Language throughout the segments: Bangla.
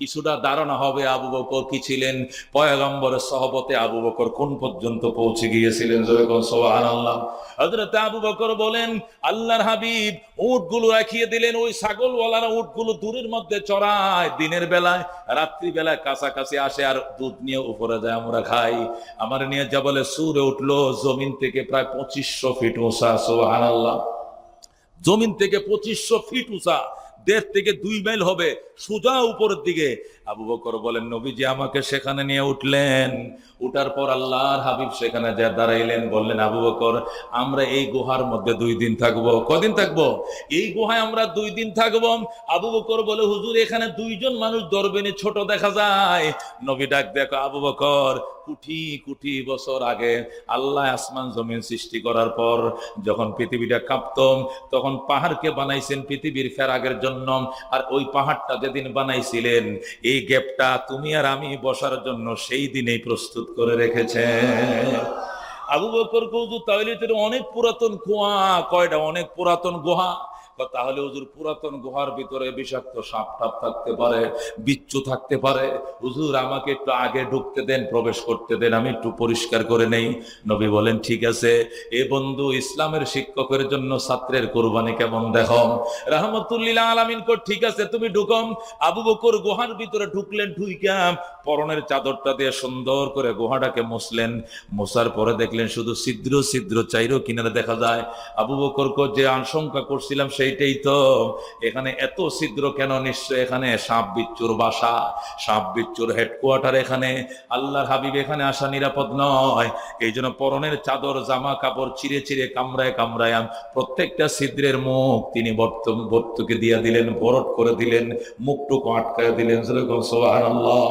কিছুটা ধারণা হবে আবু বকর কি ছিলেন? পয়গম্বরের সহবতে আবু বকর কোন পর্যন্ত পৌঁছে গিয়েছিলেন? আবু বকর বলেন, আল্লাহর হাবিব উটগুলো রাখিয়ে দিলেন, ওই ছাগলওয়ালারা উটগুলো দূরের মধ্যে চড়ায়, দিনের বেলায় রাত্রি বেলায় কাছাকাছি আসে আর দুধ নিয়ে উপরে যায়, আমরা খাই। আমার নিয়ে যা বলে, সুরে উঠল, জমিন থেকে প্রায় পঁচিশশো ফিট উঁচা সোহান আল্লাহ জমিন থেকে পঁচিশশো ফিট উঁচা। দেড় থেকে দুই মাইল হবে। সোজা উপরের দিকে। আবু বকর বলেন, নবীজি আমাকে সেখানে নিয়ে উঠলেন। উঠার পর আল্লাহর হাবিব সেখানে যা দাঁড়াইলেন, বললেন, আবু বকর, আমরা এই গুহার মধ্যে দুই দিন থাকব। কদিন থাকব? এই গুহায় আমরা দুই দিন থাকব। আবু বকর বলে, হুজুর, এখানে দুইজন মানুষ দরবেনি ছোট দেখা যায়। নবী ডাক, দেখো, আবু বকর কুটি কুটি বছর আগে আল্লাহ আসমান জমিন সৃষ্টি করার পর যখন পৃথিবীটা কাঁপতম তখন পাহাড়কে বানাইছেন পৃথিবীর ফেরাগের জন্য। আর ওই পাহাড়টা যেদিন বানাইছিলেন, এই গ্যাপটা তুমি আর আমি বসার জন্য সেই দিনেই প্রস্তুত করে রেখেছে। আবু বকর কৌজু তাহলে অনেক পুরাতন কুয়া, কয়টা? অনেক পুরাতন গুহা। তাহলে হুজুর পুরাতন গুহার ভিতরে বিষাক্ত সাপ টাপ থাকতে পারে, বিচ্ছু থাকতে পারে। হুজুর, আমাকে একটু আগে ঢুকতে দেন, প্রবেশ করতে দেন, আমি একটু পরিষ্কার করে নেই। নবী বলেন, ঠিক আছে, এ বন্ধু, ইসলামের শিক্ষকের জন্য ছাত্রের কোরবানি কেমন দেখো রহমতুল্লিল্লাহ আলামিন কর, ঠিক আছে, তুমি ঢুকম আবু বকর গুহার ভিতরে ঢুকলেন ঢুইকাম পরনের চাদরটা দিয়ে সুন্দর করে গুহাটাকে মুছলেন। মোছার পরে দেখলেন, শুধু ছিদ্র ছিদ্র চাইরো কিনারে দেখা যায়। আবু বকর যে আশঙ্কা করছিলাম সেইটাই তো। এখানে এত ছিদ্র কেন নিশ্চয় এখানে? সাপ বিচ্ছুর বাসা, সাপ বিচ্ছুর হেডকোয়ার্টার এখানে। আল্লাহর হাবিব এখানে আসা নিরাপদ নয়। এই জন্য পরনের চাদর, জামা কাপড় চিরে চিরে কামড়ায় কামড়ায় প্রত্যেকটা ছিদ্রের মুখ তিনি বর্ত বর্তুকে দিয়ে দিলেন, বরট করে দিলেন, মুখটুকু আটকায় দিলেন। যেরকম সোহান আল্লাহ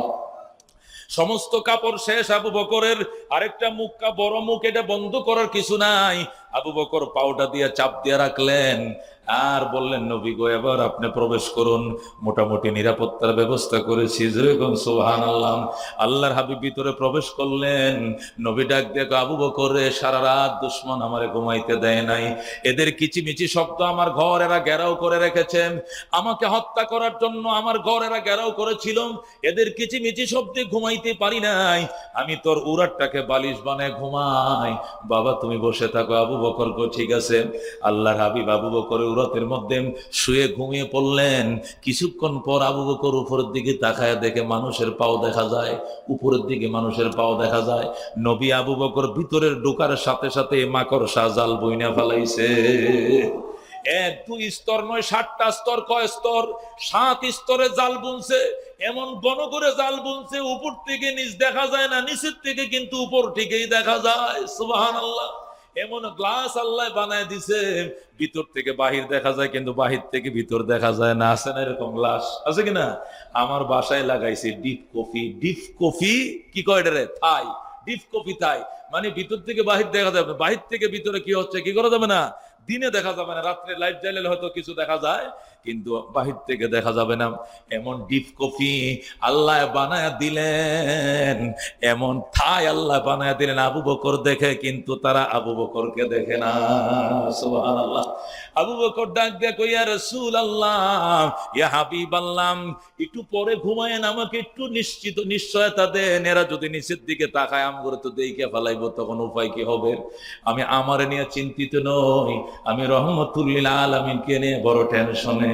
সমস্ত কাপড় শেষ আবু বকরের। আরেকটা মুখ কা বড় মুখ, এটা বন্ধ করার কিছু নাই। আবু বকর পাউডা দিয়ে চাপ দিয়ে রাখলেন। আর বললেন, নবী গো, এবার আপনি প্রবেশ করুন। মোটামুটি নিরাপত্তার ব্যবস্থা করেছি। যেরকম সোহান আল্লাহ আল্লাহর হাবিব ভিতরে প্রবেশ করলেন। নবী ডাক দেখো আবু বকরে সারা রাত দুশ্মন আমারে ঘুমাইতে দেয় নাই। এদের কিচিমিচি শব্দ আমার ঘর এরা ঘেরাও করে রেখেছেন। আমাকে হত্যা করার জন্য আমার ঘর এরা ঘেরাও করেছিল। এদের কিচিমিচি শব্দে ঘুমাইতে পারি নাই। আমি তোর উড়ারটাকে বালিশ বানায় ঘুমাই। বাবা, তুমি বসে থাকো, আবু বকর গো ঠিক আছে? আল্লাহর হাবিব আবু বকর উরতের মধ্যে শুয়ে ঘুমিয়ে পড়লেন। কিছুক্ষণ পর আবু বকর উপরের দিকে তাকায় দেখে মানুষের পাও দেখা যায়, উপরের দিকে মানুষের পাও দেখা যায়। নবী আবু বকর ভিতরের ঢোকার সাথে সাথে মাকড় সাজাল বইনা ফেলাইছে। এক, দুই স্তর নয়, সাতটা স্তর। কয় স্তর? সাত স্তরে জাল বুনছে, এমন ঘন করে জাল বুনছে, উপর থেকে নিচ দেখা যায় না, নিচের থেকে কিন্তু উপর থেকেই দেখা যায়। সুবাহান আল্লাহ এমন গ্লাস আল্লাহ বানায় দিছে, ভিতর থেকে বাহির দেখা যায়, কিন্তু বাহির থেকে ভিতর দেখা যায় না। আছে না এরকম গ্লাস আছে কিনা আমার বাসায় লাগাইছে ডিপ কফি ডিপ কফি কি কয় রে থাই ডিপ কফি থাই মানে ভিতর থেকে বাহির দেখা যাবে বাহির থেকে ভিতরে কি হচ্ছে? কি করা যাবে না? দিনে দেখা যাবে না। রাত্রে লাইট জ্বালালে হয়তো কিছু দেখা যায়। কিন্তু বাহির থেকে দেখা যাবে না। এমন ডিপ কফি আল্লাহ বানায় দিলেন। এমন থাই আল্লাহ বানায় দিলেন। আবু বকর দেখে কিন্তু তারা আবু বকরকে দেখে না। সুবহানাল্লাহ। আবু বকর ডাক দিয়ে কইয়া রাসূল আল্লাহ ইয়া হাবিব আল্লাহ একটু পরে ঘুমায়েন, আমাকে একটু নিশ্চিত, নিশ্চয়তা দেন। এরা যদি নিচের দিকে তাকায় আম করে তো দেখে ফেলাইবো, তখন উপায় কি হবে? আমি আমার নিয়ে চিন্তিত নই। আমি রহমতুল্লিল আলমিনকে নিয়ে বড় টেনশনে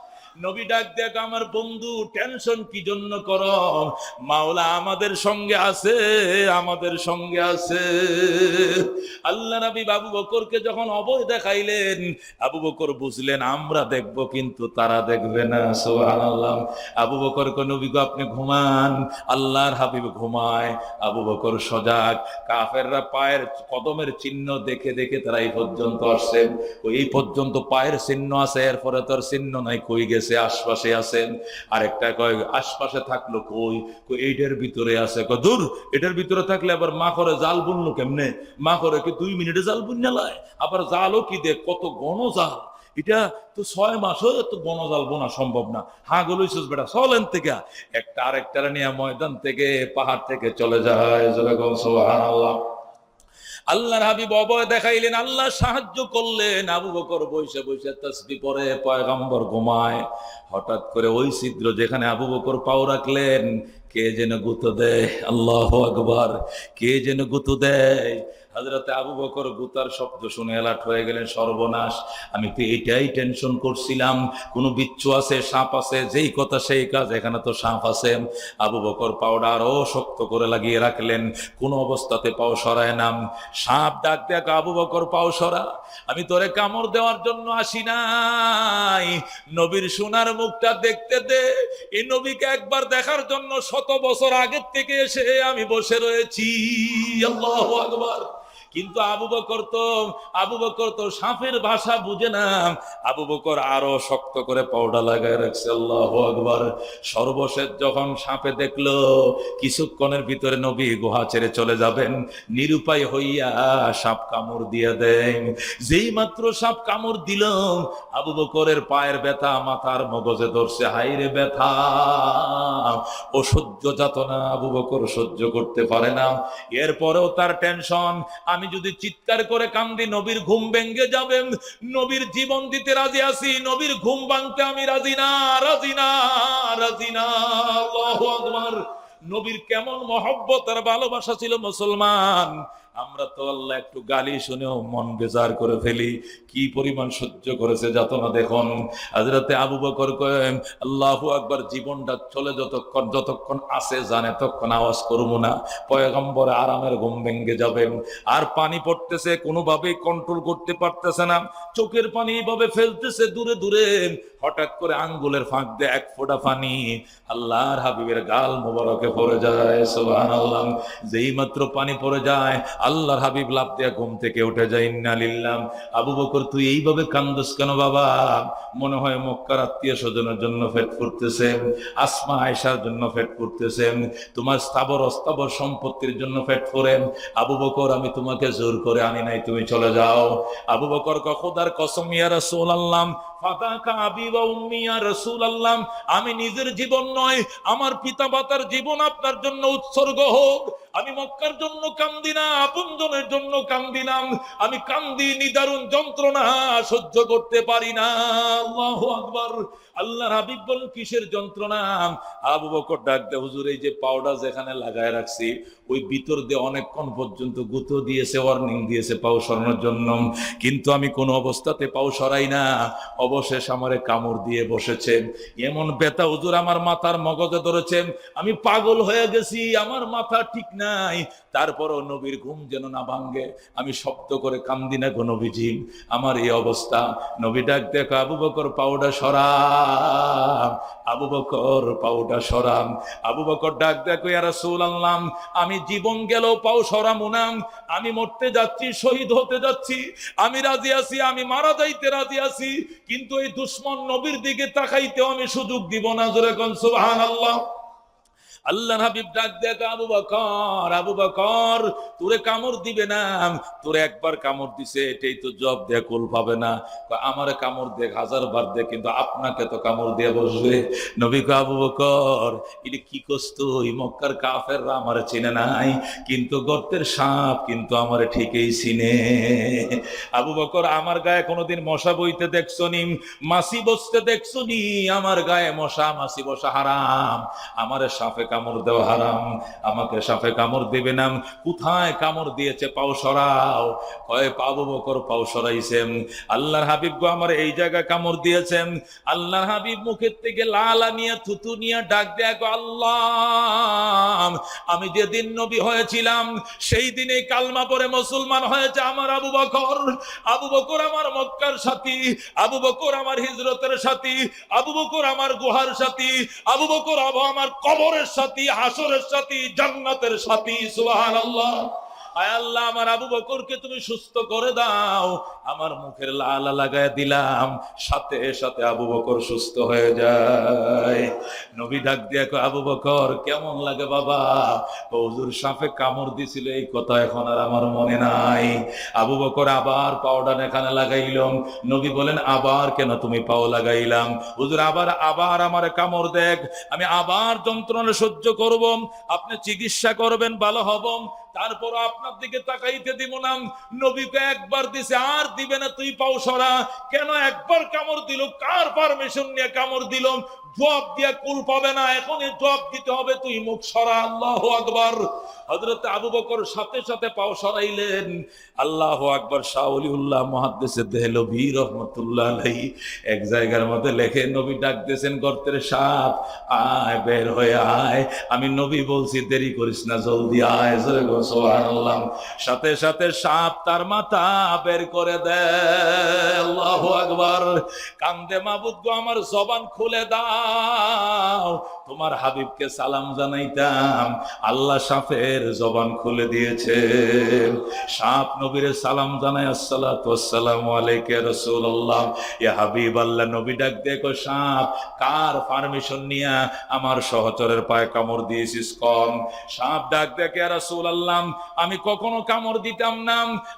নবী ডাক দেখ আমার বন্ধু টেনশন কি জন্য কর? মাওলা আমাদের সঙ্গে আছে, আমাদের সঙ্গে আছে। আল্লাহ নবী বাবু বকরকে যখন অবয় দেখাইলেন, আবু বকর বুঝলেন, আমরা দেখব, কিন্তু তারা দেখবে না। সুবহানাল্লাহ। আবু বকর নবী আপনি ঘুমান। আল্লাহর হাবিব ঘুমায়। আবু বকর সজাগ। কাফেররা পায়ের কদমের চিহ্ন দেখে দেখে তারা এই পর্যন্ত আসছেন ওই পর্যন্ত পায়ের চিহ্ন আছে, এরপরে তোর চিহ্ন নাই, কই গেছে? গেছে আশপাশে আছেন, আরেকটা কয়, আশপাশে থাকল কই? কই, এইটার ভিতরে আছে। কয়, দূর, এটার ভিতরে থাকলে আবার মা করে জাল বুনলো কেমনে? মা করে কি দুই মিনিটে জাল বুন নেলায় আবার জালও কি দেখ কত গণ জাল? এটা তো ছয় মাসও তো বনজাল বোনা সম্ভব না। হা গলইছিস বেটা চলেন থেকে একটা আরেকটার নিয়ে ময়দান থেকে, পাহাড় থেকে চলে যায়। যেরকম সোহান আল্লাহ আল্লাহর হাবিব অবয় দেখাইলেন, আল্লাহ সাহায্য করলেন। আবু বকর বৈশে বৈশে তসবি পরে পয়গম্বর ঘুমায়। হঠাৎ করে ওই ছিদ্র যেখানে আবু বকর পাও রাখলেন, কে যেন গুতো দেয়, আল্লাহ আকবার, কে যেন গুতো দেয়। হাজরতে আবু বকর গুতার শব্দ শুনে এলাট হয়ে গেলেন, সর্বনাশ, আমি তো এটাই টেনশন করছিলাম। কোনো বিচ্ছু আছে, সাপ আছে, যেই কথা সেই কাজ, এখানে তো সাপ আছে। আবু বকর পাউডা আরও শক্ত করে লাগিয়ে রাখলেন, কোন অবস্থাতে পাও সরায় নাম সাপ ডাক দেখ, আবু বকর, পাও সরা, আমি তোরে কামড় দেওয়ার জন্য আসি নাই। নবীর সোনার মুখটা দেখতে দে এই নবীকে একবার দেখার জন্য শত বছর আগের থেকে এসে আমি বসে রয়েছি। আল্লাহ আকবার। কিন্তু আবু বকর তো, আবু বকর তো সাপের ভাষা বুঝে না। আবু বকর আরও শক্ত করে পাউডা লাগায় রাখছে, আল্লাহ আকবার। সর্বশেষ যখন সাপে দেখল, কিছুক্ষণের ভিতরে নবী গুহা ছেড়ে চলে যাবেন। নিরুপায় হইয়া সাপ কামড় দিয়ে দেন যেই মাত্র সাপ কামড় দিল, আবু বকরের পায়ের ব্যথা মাথার মগজে ধরছে। হাইরে ব্যথা, ও সহ্য যাতনা, আবু বকর সহ্য করতে পারে না। এরপরেও তার টেনশন আমি যদি চিৎকার করে কান্দি, নবীর ঘুম ভেঙ্গে যাবেন নবীর জীবন দিতে রাজি আছি, নবীর ঘুম ভাঙতে আমি রাজি না রাজি না রাজি না। আল্লাহু আকবার। নবীর কেমন মহব্বত আর ভালোবাসা ছিল মুসলমান। আমরা তো আল্লাহ একটু গালি শুনেও মন বেজার করে ফেলি। কি পরিমাণ সহ্য করেছে যাতনা দেখুন। হাজরাতে আবু বকর কয়েম আল্লাহু আকবার, জীবনটা চলে যতক্ষণ যতক্ষণ আছে জানে ততক্ষণ আওয়াজ করব না। পয়গম্বর আরামের ঘুম ভেঙ্গে যাবেন। আর পানি পড়তেছে, কোনোভাবেই কন্ট্রোল করতে পারতেছে না। চোখের পানি এইভাবে ফেলতেছে দূরে দূরে। হঠাৎ করে আঙ্গুলের ফাঁক দিয়ে এক ফোঁটা পানি আল্লাহর হাবিবের গাল মোবারকে পড়ে যায়, সুবহানাল্লাহ। যেই মাত্র পানি পড়ে যায় আল্লাহর হাবিব লাভ দেয়া ঘুম থেকে উঠে যায় ইন্নালিল্লাহ আবু বকর, তুই এইভাবে কান্দস কেন বাবা? মনে হয় মক্কার আত্মীয় স্বজনের জন্য ফেট ফুটতেছে, আসমা আয়সার জন্য ফেট ফুটতেছে, তোমার স্থাবর অস্থাবর সম্পত্তির জন্য ফেট ফোরেন আবু বকর, আমি তোমাকে জোর করে আনি নাই, তুমি চলে যাও। আবু বকর কখদার কসম, ইয়া রাসূলুল্লাহ। ফাদাকা আমি নিজের জীবন নয়, আমার জীবন আপনার জন্য উৎসর্গ হোক। আমি মক্কার জন্য কান্দি না আপনজনের জন্য কান্দি না। আমি কান্দি, নিদারুণ যন্ত্রণা সহ্য করতে পারি না। আকবার। হাবিব কিসের যন্ত্রণা? আবু বকর ডাক দে হুজুর, এই যে পাউডার যেখানে লাগায় রাখছি, ওই ভিতর দিয়ে অনেকক্ষণ পর্যন্ত গুঁতো দিয়েছে ওয়ার্নিং দিয়েছে পাও সরানোর জন্য। কিন্তু আমি কোনো অবস্থাতে পাও সরাই না। অবশেষ আমারে কামড় দিয়ে বসেছে এমন বেতা হুজুর আমার মাথার মগজে ধরেছে আমি পাগল হয়ে গেছি, আমার মাথা ঠিক নাই। তারপরও নবীর ঘুম যেন না ভাঙ্গে আমি শব্দ করে কান্দি না গো নবীজি। আমার এই অবস্থা। নবী ডাক দেখো, আবু বকর পাউডা সরা আবু বকর পাউডা সরাম। আবু বকর ডাক দেখো, ইয়া রাসূলুল্লাহ, আমি জীবন গেল পাও সরামুনাম আমি মরতে যাচ্ছি, শহীদ হতে যাচ্ছি। আমি রাজি আছি, আমি মারা যাইতে রাজি আছি। কিন্তু এই দুশ্মন নবীর দিকে তাকাইতেও আমি সুযোগ দিব না। জোরে কোন আল্লাহ হাবিব ডাক দেখ আবু বকর আবু বকর, তোরে কামড় দিবে না। তোরে একবার কামড় দিছে, এটাই তো জব কুল পাবে না। আমারে কামড় দেখ, হাজার বার দেখ, কিন্তু আপনাকে তো কামড় দিয়ে বসবে। নবী আবু বকর কি মক্কার কাফেররা আমারে চিনে নাই। কিন্তু গর্তের সাপ কিন্তু আমার ঠিকই চিনে। আবু বকর, আমার গায়ে কোনোদিন মশা বইতে দেখছ নি মাসি বসতে দেখছ নি আমার গায়ে মশা মাসি বসা হারাম। আমারে সাপে কামড় দেওয়া হারাম, আমাকে সাপে কামড় দেবে না। কোথায় কামড় দিয়েছে পাও সরাও, কয় পাবো বকর পাও সরাইছেন আল্লাহর হাবিব গো আমার এই জায়গায় কামড় দিয়েছেন। আল্লাহর হাবিব মুখের থেকে লালা নিয়ে থুতু নিয়ে ডাক দেয়া গো আল্লাহ, আমি যেদিন নবী হয়েছিলাম, সেই দিনে কালমা পরে মুসলমান হয়েছে আমার আবু বকর। আবু বকর আমার মক্কার সাথী, আবু বকর আমার হিজরতের সাথী, আবু বকর আমার গুহার সাথী, আবু বকর আবু আমার কবরের সাথী হাসরের সাথী জান্নাতের সাথী সুবহানাল্লাহ। আয় আল্লাহ, আমার আবু বকরকে তুমি সুস্থ করে দাও। আমার মুখের লালা লাগায় দিলাম, সাথে সাথে আবু বকর সুস্থ হয়ে যায়। নবী ডাক দিয়ে আবু বকর, কেমন লাগে বাবা? হুজুর সাপে কামড় দিছিল, এই কথা এখন আর আমার মনে নাই। আবু বকর আবার পাউডার এখানে লাগাইলাম। নবী বলেন, আবার কেন তুমি পাও লাগাইলাম? হুজুর, আবার আবার আমার কামড় দেখ, আমি আবার যন্ত্রণা সহ্য করব। আপনি চিকিৎসা করবেন, ভালো হব। তারপর আপনার দিকে তাকাইতে দিব না। নবীকে একবার দিছে, আর দিবে না, তুই পাও সরা। কেন একবার কামড় দিল? কার পারমিশন নিয়ে কামড় দিল? জবাব দিয়ে কুল পাবে না, এখনই জবাব দিতে হবে, তুই মুখ সরা, আল্লাহ আকবার। হজরত আবু বকর সাথে সাথে পাও সরাইলেন। আল্লাহ আকবার শাহলিউল্লাহ মহাদ্দেশে দেহলভি রহমতুল্লাহ আলাইহি। এক জায়গার মধ্যে লেখে, নবী ডাক দিয়েছেন গর্তের সাপ, আয়, বের হয়ে আয়। আমি নবী বলছি, দেরি করিস না, জলদি আয় সাথে সাথে সাপ তার মাথা বের করে দেয়, আল্লাহ আকবার। কান্দে মাবুদ আমার জবান খুলে দাও। Oh. তোমার হাবিবকে সালাম জানাইতাম। আল্লাহ সাফের জবান খুলে দিয়েছে। সাপ নবীর সালাম জানাই আসসালাম আলাইকা রাসূলুল্লাহ। হাবিব, আল্লাহ নবী ডাক দেখো সাপ, কার পারমিশন নিয়া আমার সহচরের পায়ে কামড় দিয়েছিস? কম। সাপ ডাক দেখে রাসূল আল্লাহ আমি কখনো কামড় দিতাম না।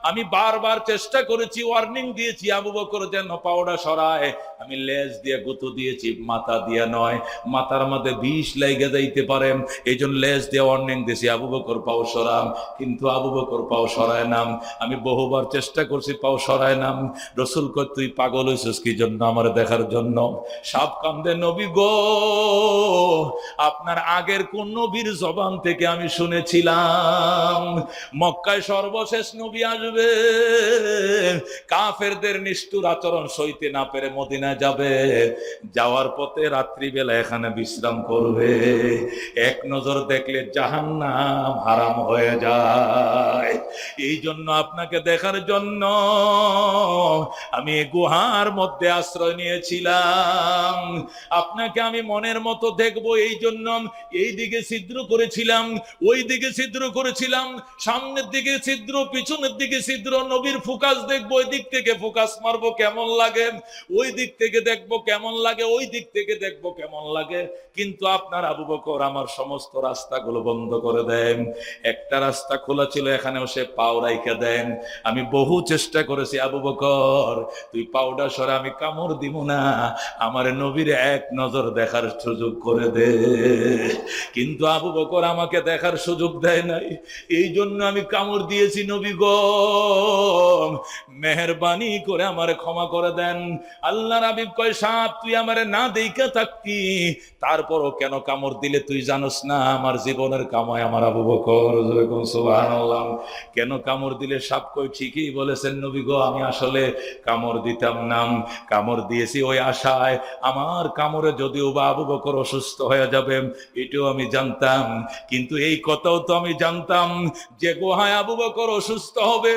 আমি বারবার চেষ্টা করেছি ওয়ার্নিং দিয়েছি, আবু বকর যেন পাউডার সরায়। আমি লেজ দিয়ে গুঁতো দিয়েছি, মাথা দিয়ে নয়। মাথার মধ্যে বিষ লাইগে যাইতে পারেন। এই জন্য লেজ দিয়ে ওয়ার্নিং দিয়েছি আবু বকর পাও সরাম, কিন্তু আবু বকর পাও সরায় নাম। আমি বহুবার চেষ্টা করছি, পাও সরায় নাম। রসুল কর তুই পাগল হয়েছিস কি জন্য আমার দেখার জন্য? সাপ কান্দে, নবী গো, আপনার আগের কোন নবীর জবান থেকে আমি শুনেছিলাম। মক্কায় সর্বশেষ নবী আসবে। কাফেরদের নিষ্ঠুর আচরণ সইতে না পেরে মদিনা যাবে। যাওয়ার পথে রাত্রিবেলা এখানে বিশ্রাম করবে। এক নজর দেখলে জাহান্নাম হারাম হয়ে যায়। এই জন্য আপনাকে দেখার জন্য আমি গুহার মধ্যে আশ্রয় নিয়েছিলাম। আপনাকে আমি মনের মতো দেখব, এই জন্য এই দিকে ছিদ্র করেছিলাম, ওই দিকে ছিদ্র করেছিলাম, সামনের দিকে ছিদ্র, পিছনের দিকে ছিদ্র, নবীর ফোকাস দেখব, ওই দিক থেকে ফোকাস মারবো, কেমন লাগে? ওই দিক থেকে দেখব, কেমন লাগে? ওই দিক থেকে দেখব, কেমন লাগে? কিন্তু আপনার আবু বকর আমার সমস্ত রাস্তাগুলো বন্ধ করে দেন। একটা রাস্তা খোলা ছিল, এখানেও সে পাও রাইখে দেন। আমি বহু চেষ্টা করেছি, আবু বকর, তুই পাউডার সরে আমি কামড় দিব না। আমার নবীর এক নজর দেখার সুযোগ করে দে। কিন্তু আবু বকর আমাকে দেখার সুযোগ দেয় নাই। এই জন্য আমি কামড় দিয়েছি নবী গো। মেহরবানি করে আমার ক্ষমা করে দেন। আল্লাহ রাবিব কয় সাপ তুই আমারে না দেইকা থাকতি। তারপরও কেন কামড় দিলে তুই জানোস না? আমার জীবনের কামায় আমার আবু বকর। সুবহানাল্লাহ। কেন কামড় দিলে সাপ কই? ঠিকই বলেছেন নবী গো, আমি আসলে কামড় দিতাম না। কামড় দিয়েছি ওই আশায়। আমার কামড়ে যদিও বা আবু বকর অসুস্থ হয়ে যাবে, এটাও আমি জানতাম। কিন্তু এই কথাও তো আমি জানতাম যে গুহায় আবু বকর অসুস্থ হবে।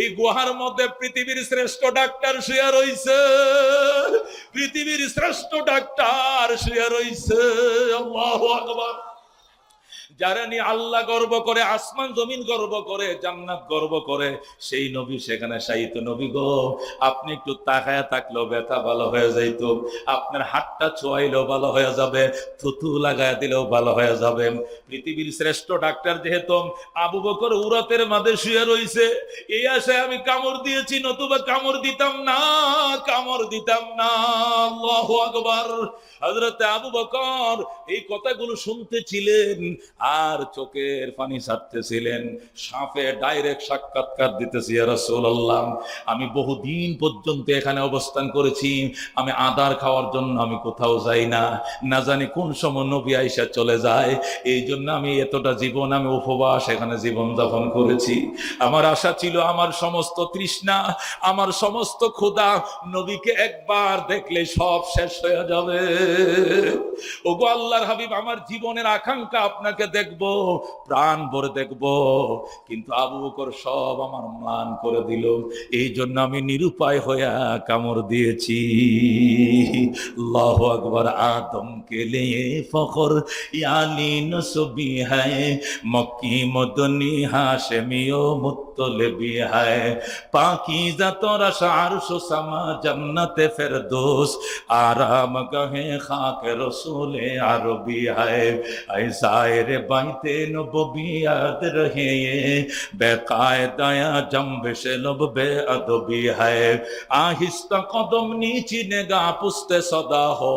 এই গুহার মধ্যে পৃথিবীর শ্রেষ্ঠ ডাক্তার শুয়ে রইছে। পৃথিবীর শ্রেষ্ঠ ডাক্তার শুয়ে রইছে। আল্লাহু আকবার যারা নিয়ে আল্লাহ গর্ব করে, আসমান জমিন গর্ব করে, জান্নাত গর্ব করে, সেই নবী সেখানে সাহিত্য নবী গো। আপনি একটু তাকায় থাকলেও ব্যথা ভালো হয়ে যাইতো। আপনার হাতটা ছোয়াইলেও ভালো হয়ে যাবে, থুতু লাগায় দিলেও ভালো হয়ে যাবে। পৃথিবীর শ্রেষ্ঠ ডাক্তার যেহেতু আবু বকর উরাতের মাঝে শুয়ে রইছে এই আশায় আমি কামড় দিয়েছি, নতুবা কামড় দিতাম না, কামড় দিতাম না। আল্লাহু আকবার। হযরতে আবু বকর এই কথাগুলো শুনতেছিলেন আর চোখের পানি ছাড়তেছিলেন। সাপে ডাইরেক্ট সাক্ষাৎকার দিতেছি রাসূলুল্লাহ। আমি বহুদিন পর্যন্ত এখানে অবস্থান করেছি। আমি আদার খাওয়ার জন্য আমি কোথাও যাই না। না জানি কোন সময় নবী আইসা চলে যায়। এই জন্য আমি এতটা জীবন, আমি উপবাস এখানে জীবন যাপন করেছি। আমার আশা ছিল আমার সমস্ত তৃষ্ণা, আমার সমস্ত ক্ষুদা নবীকে একবার দেখলে সব শেষ হয়ে যাবে। ওগো আল্লাহর হাবিব, আমার জীবনের আকাঙ্ক্ষা আপনাকে দেখব, প্রাণ ভরে দেখব। কিন্তু আবু বকর সব আমার ম্লান করে দিল। এই জন্য আমি নিরুপায় হইয়া কামড় দিয়েছি। আল্লাহ আকবর আদম কে লিয়ে ফখর। ইয়ালি নসবি হায় মক্কি হাশেমিও তলবি হায়। পাকিজা তোরা শারশো সামা জান্নাতে ফেরদৌস। আরাম গহে খাক রসুলে আরবি হায়। আইসায়ের বাইতে নববিয়াদ রহে বেকায়দায়া জম্বেশে লব বে আদবি হায়। আহিস্তা কদম নিচি নেগা পুস্তে সদা হো।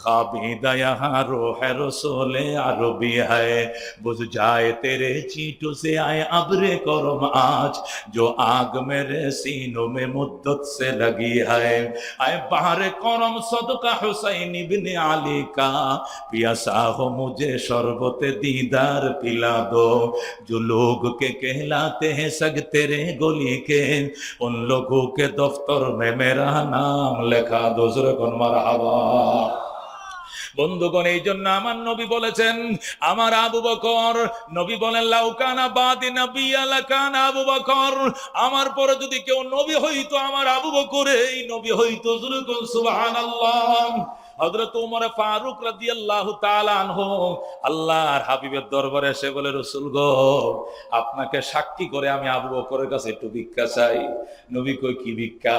খাবিদা ইয়াহারো হে রসুলে আরবি হায়। বুঝ যায় তেরে চিটু সে আয় আবরে করম আ। आज जो आग मेरे सीनों में मुद्दत से लगी है। आए बाहर करम सदका हुसैन बिन आली का। पियासा हो मुझे शरबत दीदार पिला दो। जो लोग के कहलाते हैं सग तेरे गोली के, उन लोगों के दफ्तर में मेरा नाम लिखा दूसरे कौन मरहबा বন্ধুগণ এই জন্য আমার নবী বলেছেন, আমার আবু বকর, নবী বলেন লাউকানা বাদি নবী আলাকানা আবু বকর। আমার পরে যদি কেউ নবী হইতো, আমার আবু বকর এই নবী হইতো সুবহানাল্লাহ। আপনাকে সাক্ষী করে আমি আবু বকরের কাছে একটু ভিক্ষা চাই। নবী কই কি ভিক্ষা?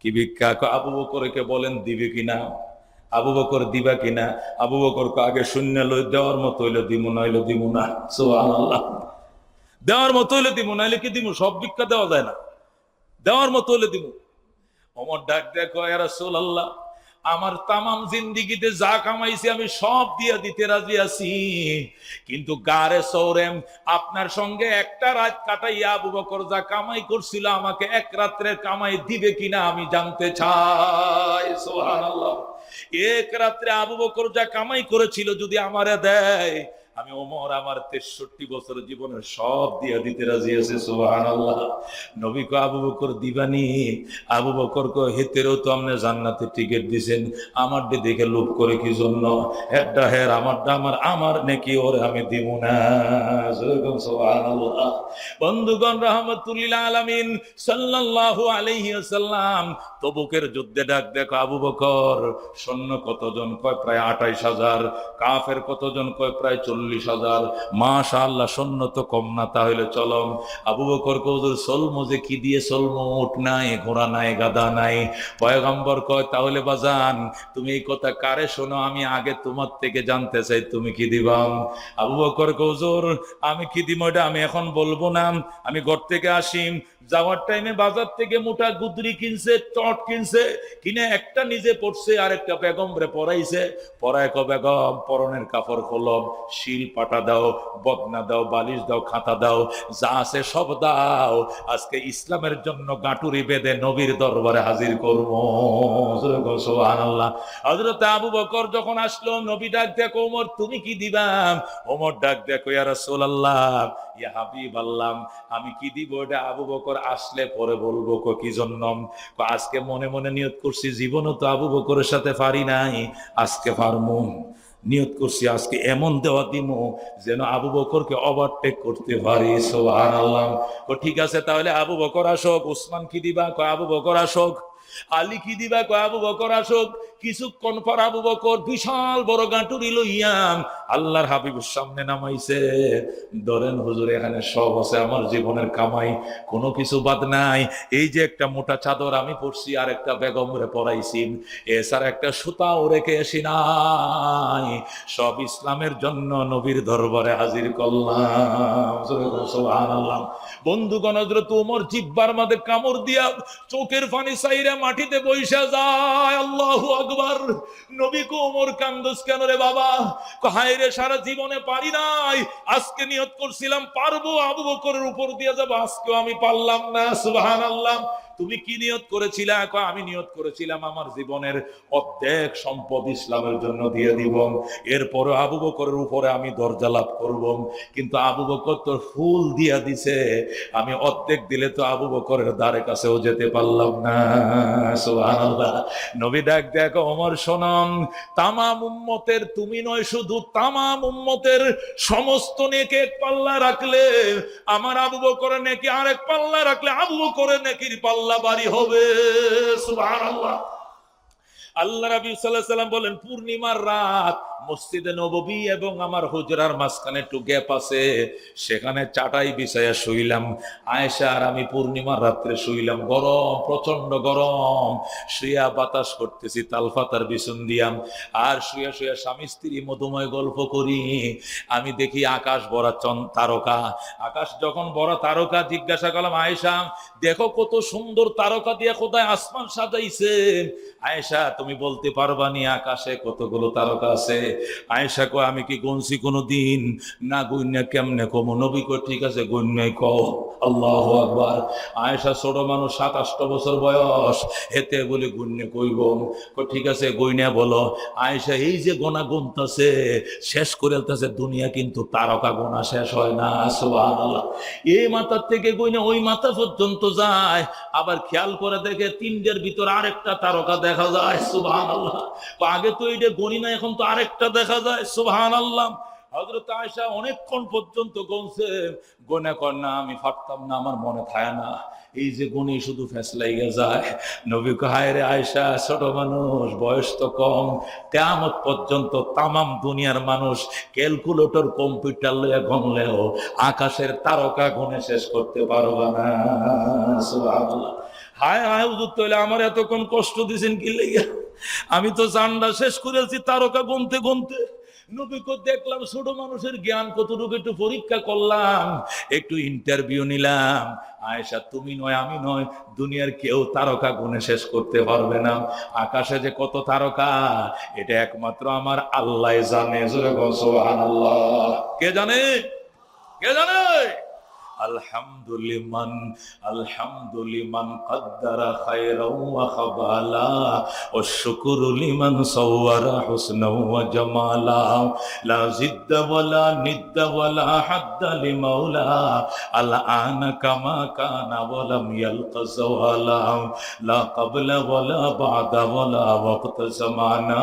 কি ভিক্ষা? আবু বকরকে বলেন, দিবে কিনা? আবু বকর দিবা কিনা? আবু বকর আগে শূন্য লই, দেওয়ার মতো হইল দিমু, নইলো দিমু না। দেওয়ার মতো হইলে দিমু, নাইলে কি দিমু? সব ভিক্ষা দেওয়া যায় না। দেওয়ার মতো হইলে দিমু। অমর ডাক দেখো এরা সোল আল্লাহ আমার তামাম জিন্দিগিতে যা কামাইছি আমি সব দিয়া দিতে রাজি আছি। কিন্তু গারে সৌরেম, আপনার সঙ্গে একটা রাত কাটাইয়া আবু বকর যা কামাই করছিল আমাকে এক রাত্রে কামাই দিবে কিনা আমি জানতে চাই। সোহান এক রাত্রে আবু বকর যা কামাই করেছিল যদি আমারে দেয় আমি ওমর আমার তেষট্টি বছর জীবনের সব দিয়া দিতে রাজি আছে সোহান আল্লাহ নবী কো আবু বকর দিবানি, আবু বকর কো হেতেরও তো আপনি জান্নাতে টিকিট দিছেন। আমার ডে দেখে লোভ করে কি জন্য? হেডটা হের আমারটা আমার আমার নাকি ওরে আমি দিব না। আল্লাহ বন্ধুগণ রহমতুল্লাহ আলামিন, সাল্লাল্লাহু আলাইহি ওয়াসাল্লাম, তবুকের যুদ্ধে ডাক দেখো আবু বকর। সৈন্য কতজন? কয় প্রায় আঠাইশ হাজার। কাফের কতজন? কয় প্রায় চল্লিশ হাজার। মাশা আল্লাহ সৈন্য তো কম না, তাহলে চলম। আবু বকর কৌজুর সলমো যে কি দিয়ে সলমো? উঠ নাই, ঘোড়া নাই গাদা নাই। পয়গম্বর কয়, তাহলে বাজান, তুমি এই কথা কারে শোনো? আমি আগে তোমার থেকে জানতে চাই, তুমি কি দিবাম আবু বকর কৌজুর আমি কি দিব এটা আমি এখন বলব না। আমি ঘর থেকে আসি, যাওয়ার টাইমে বাজার থেকে মোটা গুদরি কিনছে, চট কিনছে, কিনে একটা নিজে পড়ছে আর একটা বেগম রে পরাইছে পরায় ক বেগম পরনের কাপড় খোলম শিল পাটা দাও, বদনা দাও, বালিশ দাও, খাতা দাও, যা আছে সব দাও। আজকে ইসলামের জন্য গাটুরি বেঁধে নবীর দরবারে হাজির করব। আবু বকর যখন আসলো, নবী ডাক দেখো, ওমর, তুমি কি দিবা? ওমর ডাক দেখো, ইয়া হাবিব আল্লাহ আমি কি দিব? এটা আবু বকর আসলে পরে বলব, কো, কি জন্য? আজকে মনে মনে নিয়ত করছি, জীবনও তো আবু বকরের সাথে পারি নাই, আজকে পারমু। নিয়ত করছি, আজকে এমন দেওয়া দিব যেন আবু বকরকে ওভারটেক করতে পারি সোহান ও ঠিক আছে, তাহলে আবু বকর আসক, উসমান কি দিবা? আবু বকর আসক। আলী কি দিবা? কয়, আবু বকর, আসক। কিছুক্ষণ পর আবু বকর বিশাল বড় গাঁটুরি লইয়াম আল্লাহর হাবিবের সামনে নামাইছে। ধরেন, হুজুর, এখানে সব আছে, আমার জীবনের কামাই, কোনো কিছু বাদ নাই। এই যে একটা মোটা চাদর আমি পরছি, আর একটা বেগম রে পরাইছি। এছাড়া একটা সুতাও রেখে আসি নাই। সব ইসলামের জন্য নবীর দরবারে হাজির করলাম। বন্ধুগণ, হযরত ওমর জিব্বার মধ্যে কামড় দিয়া চোখের পানি সাইরা মাটিতে বৈশা যায়, আল্লাহ আকবর। নবী কোমর কান্দুস কেন রে বাবা? হায় রে, সারা জীবনে পারি নাই। আজকে নিয়ত করছিলাম, পারব, আবু বকরের উপর দিয়ে যাব। আজকেও আমি পারলাম না, সুবহানাল্লাহ। তুমি কি নিয়ত করেছিলা? আমি নিয়ত করেছিলাম আমার জীবনের অর্ধেক সম্পদ ইসলামের জন্য দিয়ে দিব। এরপরে আবু বকরের উপরে আমি দরজা লাভ করব। কিন্তু আবু বকর তো ফুল দিয়া দিছে। আমি অর্ধেক দিলে তো আবু বকরের দ্বারে কাছেও যেতে পারলাম না। নবী ডাক দেখো অমর সোনাম তামাম উম্মতের, তুমি নয়, শুধু তামাম উম্মতের সমস্ত নেকে এক পাল্লা রাখলে, আমার আবু বকরের নেকি আরেক পাল্লা রাখলে, আবু বকরের নেকির পাল্লা বাড়ি হবে সুবহানাল্লাহ। আল্লাহ রাবি সাল্লাম বলেন, পূর্ণিমার রাত, মসজিদে নববী এবং আমার হুজরার মাঝখানে একটু গ্যাপ আছে। সেখানে চাটাই বিছাইয়া শুইলাম। আয়েশা আর আমি পূর্ণিমার রাত্রে শুইলাম। গরম প্রচণ্ড গরম। শুয়া বাতাস করতেছি তালফাতার বিছুন দিয়াম। আর শুয়া শুয়া স্বামী স্ত্রী মধুময় গল্প করি। আমি দেখি আকাশ ভরা চন তারকা। আকাশ যখন বড় তারকা, জিজ্ঞাসা করলাম, আয়েশা, দেখো কত সুন্দর তারকা দিয়ে কোথায় আসমান সাজাইছে। আয়েশা তুমি বলতে পারবা নি আকাশে কতগুলো তারকা আছে? আয়েশা কো আমি কি গুনছি কোনো দিন না গুইনা কেমনে কম? নবী কো ঠিক আছে গুইনাই কও। আল্লাহ আকবার। আয়েশা ছোট মানুষ সাত বছর বয়স। হেতে বলে গুইনে কইব? ঠিক আছে গুইনা বলো। আয়েশা, এই যে গোনা গুনতাছে, শেষ করে আলতাছে, দুনিয়া কিন্তু তারকা গোনা শেষ হয় না। সুবহানাল্লাহ। এই মাথার থেকে গুইনা ওই মাথা পর্যন্ত যায়। আবার খেয়াল করে দেখে, তিনটের ভিতর আরেকটা তারকা দেখা যায়। আল্লাহ আগে তো এইটা গণি না এখন তো আরেকটা দেখা যায় সুবহান আল্লাহ হজরত আয়সা অনেকক্ষণ পর্যন্ত গনছে আমি পারতাম না, আমার মনে থাকে না। এই যে শুধু যায়। নবী আয়সা ছোট মানুষ, বয়স তো কম। কেমত পর্যন্ত তামাম দুনিয়ার মানুষ ক্যালকুলেটর, কম্পিউটার লইয়া গনলেও আকাশের তারকা গনে শেষ করতে পারবা না। হায় হায় হুজুর, তাহলে আমার এতক্ষণ কষ্ট দিছেন কি লেগে? আমি তো চান্ডা শেষ করেছি তারকা গুনতে গুনতে। দেখলাম ছোট মানুষের জ্ঞান কতটুকু একটু পরীক্ষা করলাম, একটু ইন্টারভিউ নিলাম। আয়েশা, তুমি নয়, আমি নয়, দুনিয়ার কেউ তারকা গুনে শেষ করতে পারবে না। আকাশে যে কত তারকা, এটা একমাত্র আমার আল্লাহ জানে কে জানে? কে জানে? আলহামদুলিমান আলহামদুলিমান কদ্দারা খায়রাও ওয়া খাবালা, ও শুকরু লিমান সাওয়ারা হুসনাও ওয়া জামালা। লা জিদ্দা ওয়ালা নিদ্দা ওয়ালা হাদ্দা লিমাওলা। আল আনা কামা কানা ওয়ালাম ইয়ালকা জাওয়ালা লা ক্বাবলা ওয়ালা বাদা ওয়ালা ওয়াক্ত জামানা।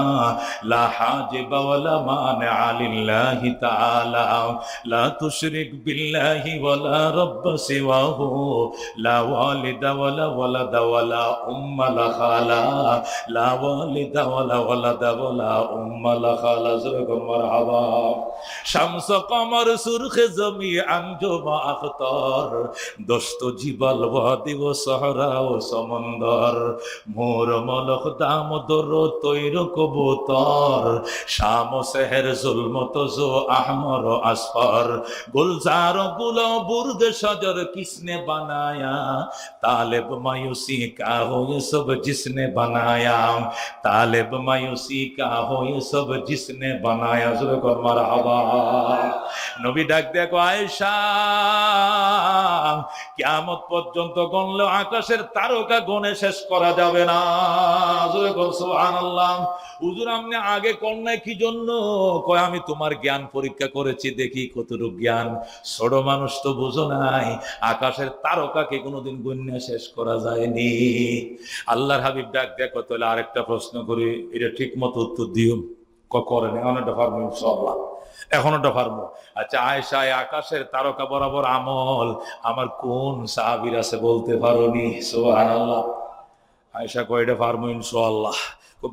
লা হাজিবা ওয়ালা মানিআ লিল্লাহি তাআলা। লা তুশরিক বিল্লাহি ওয়ালা رب سواه لا والد ولا ولد ولا أم لا خالا لا والد ولا ولد ولا أم لا خالا زركم مرحبا شمس قمر سرخ زمي أنجم أخطار দোস্ত জিবাল ওয়াদি ও সহরা ও সমন্দর মোর মলক দামোদর তৈর কবুতর শাম সেহের জুলমত জো আহমর আসফর গুলজার গুলো বুর্গ সজর কিসনে বানায়া तालिब मायूसी का हो ये सब जिसने बनाया तालिब मायूसी का हो ये सब जिसने बनाया जोरे को मरहबा নবী ডাক দেখো আয়েশা কিয়ামত পর্যন্ত আকাশের তারকা গণে শেষ করা যাবে না। হুজুর, আপনি আগে কি জন্য? কয়, আমি তোমার জ্ঞান পরীক্ষা করেছি, দেখি কতটুকু জ্ঞান। ছোট মানুষ তো বুঝো নাই, আকাশের তারকাকে কোনোদিন গণ্য শেষ করা যায়নি। আল্লাহর হাবিব ডাক দেখো তাহলে আরেকটা প্রশ্ন করি, এটা ঠিক মতো উত্তর দিও। করেন এখন একটা ইনশাল্লাহ এখন একটা ফার্ম আচ্ছা আয়সায় আকাশের তারকা বরাবর আমল। আমার কোন সাহাবির আছে বলতে পারো নি আয়সা কয়টা ফার্ম ইনশাল্লাহ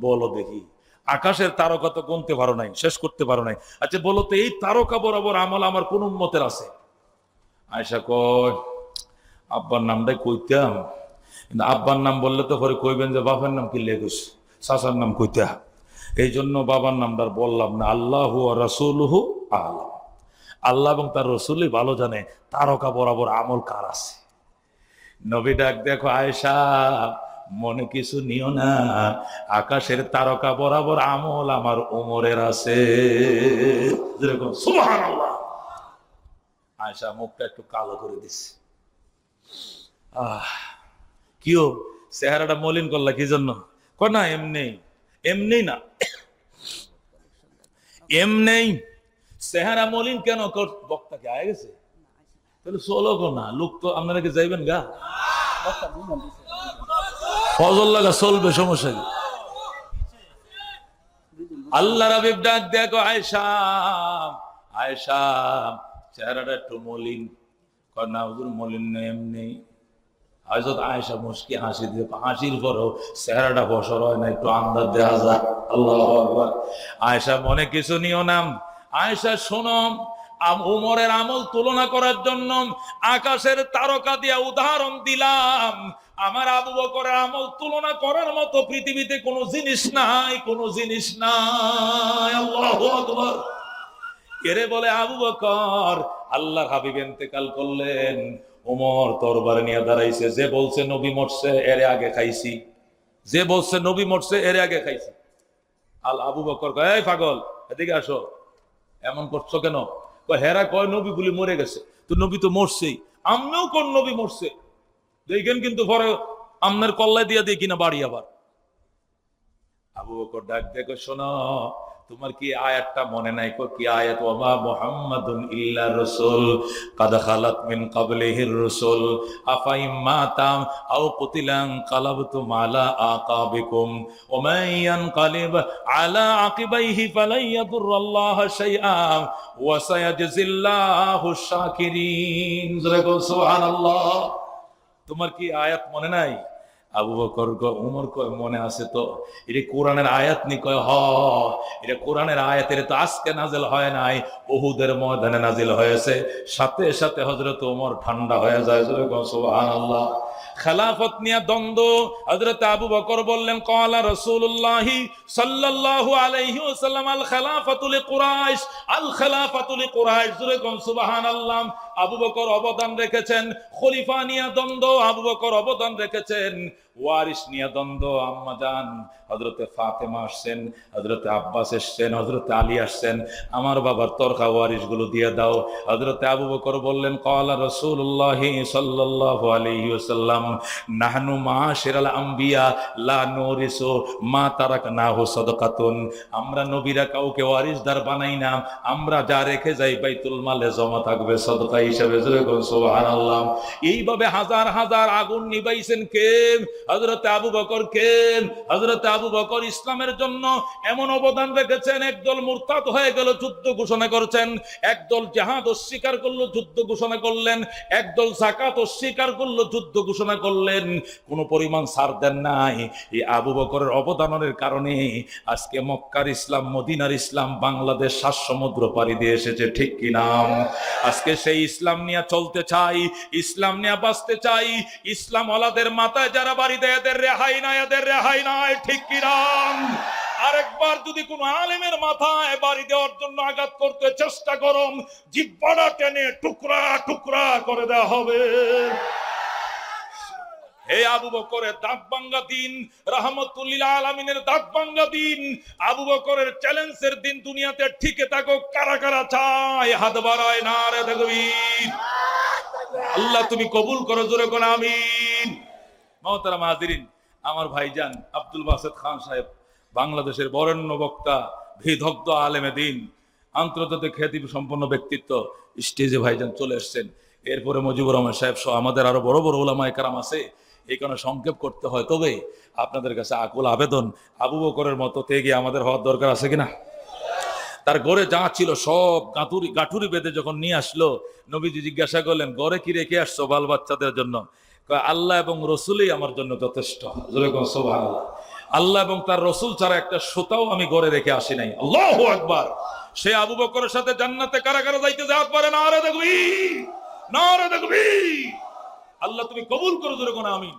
বলো দেখি। আকাশের তারকা তো গুনতে পারো নাই, শেষ করতে পারো নাই। আচ্ছা বলো তো, এই তারকা বরাবর আমল আমার কোন উন্মতের আছে? আয়সা কয়, আব্বার নামটাই কইতাম। কিন্তু আব্বার নাম বললে তো পরে কইবেন যে বাবার নাম কি লেগুস শাসার নাম কইতা। এই জন্য বাবার নামটা বললাম না, আল্লাহ রসুলহু আলাম। আল্লাহ এবং তার রসুলই ভালো জানে, তারকা বরাবর আমল কার আছে। নবী ডাক, দেখো আয়েশা, মনে কিছু নিও না, আকাশের তারকা বরাবর আমল আমার উমরের আছে। আয়েশা মুখটা একটু কালো করে দিছে। আহ, কিও, চেহারাটা মলিন করলা, কি জন্য? না, এমনি। এমনি না। এমনি চেহারা মলিন কেন কর বক্তা কি আয় গেছে? তাহলে চলো না, লোক তো আপনারা কি যাইবেন গা? ফজল লাগা চলবে, সমস্যা কি? আল্লাহ রাবিব ডাক দেখো আয়সা আয়সা চেহারাটা একটু মলিন। কন্যা মলিন নেই এমনি হয়তো আয়সা মুশকি হাসি দিয়ে হাসির পরও চেহারাটা বসর হয় না, একটু আন্দাজ দেওয়া আল্লাহ আয়সা মনে কিছু নিও নাম আয়সা শোনো উমরের আমল তুলনা করার জন্য আকাশের তারকা দিয়া উদাহরণ দিলাম। আমার আবু বকরের আমল তুলনা করার মতো পৃথিবীতে কোনো জিনিস নাই, কোনো জিনিস নাই। আল্লাহু আকবার। এরে বলে আবু বকর, আল্লাহর হাবিব ইন্তেকাল করলেন। ওমর তরবারে নিয়ে দাঁড়াইছে। যে বলছে, নবী মরছে, এর আগে খাইছি। যে বলছে, নবী মরছে, এর আগে খাইছি। আল আবু বকর কয়, এই পাগল, এদিকে আসো। এমন করছ কেন? হেরা কয়, নবী গুলি মরে গেছে। তো নবী তো মরছেই। আমিও কোন নবী মরছে? দেখেন কিন্তু পরে আমনের কল্লায় দিয়ে দিয়ে কিনা বাড়ি আবার। আবু বকর ডাক দেখো শোনো তোমার কি আয়াতটা মনে নাই? কো, কি আয়াত? ওমা মুহাম্মাদুন ইল্লা রাসূল, কাদ খালাত মিন ক্বাবলিহির রাসূল আফাই মাতাম আও কুতিলান কালাবতুম আলা আকাবিকুম ওয়া মান ইয়ানকালিব আলা আকিবাইহি ফালাই ইয়াদুরুল্লাহ শাইআ, ওয়া সায়াজজিল্লাহু শাকিরিন। সুবহানাল্লাহ। তোমার কি আয়াত মনে নাই? আবু বকর উমর কয় মনে আছে তো? এটা কোরআনের আয়াত নি কয়, হ এটা কোরআনের আয়াত এটা তো আজকে নাজিল হয় নাই ওহুদের ময়দানে নাজিল হয়েছে। সাথে সাথে হযরত ওমর ঠান্ডা হয়ে যায় সুবহানাল্লাহ। খেলাফত নিয়ে দ্বন্দ্ব, হযরত আবু বকর বললেন কলা রাসূলুল্লাহি সাল্লাল্লাহু আলাইহি ওয়াসাল্লাম আল খেলাফাতু লিকুরাইশ আল খেলাফাতু লিকুরাইশ জোরে কোন সুবহানাল্লাহ। আবু বকর অবদান রেখেছেন, খলিফা নিয়া দ্বন্দ্ব, আবু বকর অবদান রেখেছেন ওয়ারিস নিয়ে দ্বন্দ্ব, আম্মা জান হজরতে ফাতেমা আসছেন হজরতে আব্বাস এসছেন হজরতে আলী আসছেন, আমার বাবার তরকা ওয়ারিসগুলো দিয়ে দাও। হজরতে আবু বকর বললেন কলা রসুল্লাহ সাল্লাল্লাহু আলাইহি ওয়াসাল্লাম, নাহনু মাশিরাল আম্বিয়া, লা নুরিসু মা তারাকনাহু সাদাকাতুন। আমরা নবীরা কাউকে ওয়ারিসদার বানাই না, আমরা যা রেখে যাই বাইতুল মালে জমা থাকবে সদকা হিসাবে এইভাবে হাজার হাজার আগুন নিবাইছেন কে? হযরত আবু বকর কে? হযরত আবু বকর ইসলামের জন্য এমন অবদান রেখেছেন, একদল মুরতাদ হয়ে গেল, যুদ্ধ ঘোষণা করছেন। একদল জাহাদ অস্বীকার করল, যুদ্ধ ঘোষণা করলেন। একদল জাকাত অস্বীকার করল, যুদ্ধ ঘোষণা করলেন। কোন পরিমাণ ছাড় দেন নাই। এই আবু বকরের অবদানের কারণে আজকে মক্কার ইসলাম, মদিনার ইসলাম, বাংলাদেশ সাত সমুদ্র পাড়ি দিয়ে এসেছে, ঠিক কি নাম আজকে সেই ইসলাম নিয়ে চলতে চাই, ইসলাম নিয়ে বাঁচতে চাই। ইসলাম ওলাদের মাথায় যারা বাড়ি দেয়, এদের রেহাই নাই, এদের রেহাই নাই, ঠিক কিরাম আরেকবার যদি কোন আলেমের মাথায় বাড়ি দেওয়ার জন্য আঘাত করতে চেষ্টা করম জিব্বাটা টেনে টুকরা টুকরা করে দেওয়া হবে। দিন চ্যালেঞ্জের দিন দুনিয়াতে কারা কারা হাত আল্লাহ তুমি কবুল করো, জোরে কোন আমিন। মহতারা মাহাদিরিন আমার ভাইজান আব্দুল বাসেদ খান সাহেব, বাংলাদেশের বরেণ্য বক্তা ভিদগ্ধ আলেমে দিন, আন্তর্জাতিক খ্যাতি সম্পন্ন ব্যক্তিত্ব, স্টেজে ভাইজান চলে এসছেন। এরপরে মুজিবুর রহমান সাহেব সহ আমাদের আরও বড় বড় ওলামায় কারাম আছে। এই কারণে সংক্ষেপ করতে হয়। তবে আপনাদের কাছে আকুল আবেদন, আবু বকরের মতো তেগে আমাদের হওয়ার দরকার আছে কিনা? তার গড়ে যা ছিল সব গাঁতুরি গাঠুরি বেঁধে যখন নিয়ে আসলো, নবীজি জিজ্ঞাসা করলেন গড়ে কি রেখে আসছো বাল বাচ্চাদের জন্য? আল্লাহ এবং রসুলই আমার জন্য যথেষ্ট। আল্লাহ এবং তার রসুল ছাড়া একটা সুতাও আমি গড়ে রেখে আসি নাই। আল্লাহ একবার সে আবু বকরের সাথে জান্নাতে কারা কারা যাইতে যাওয়ার পারে না রে দেখবি না রে দেখবি। আল্লাহ তুমি কবুল করো যেরকম আমি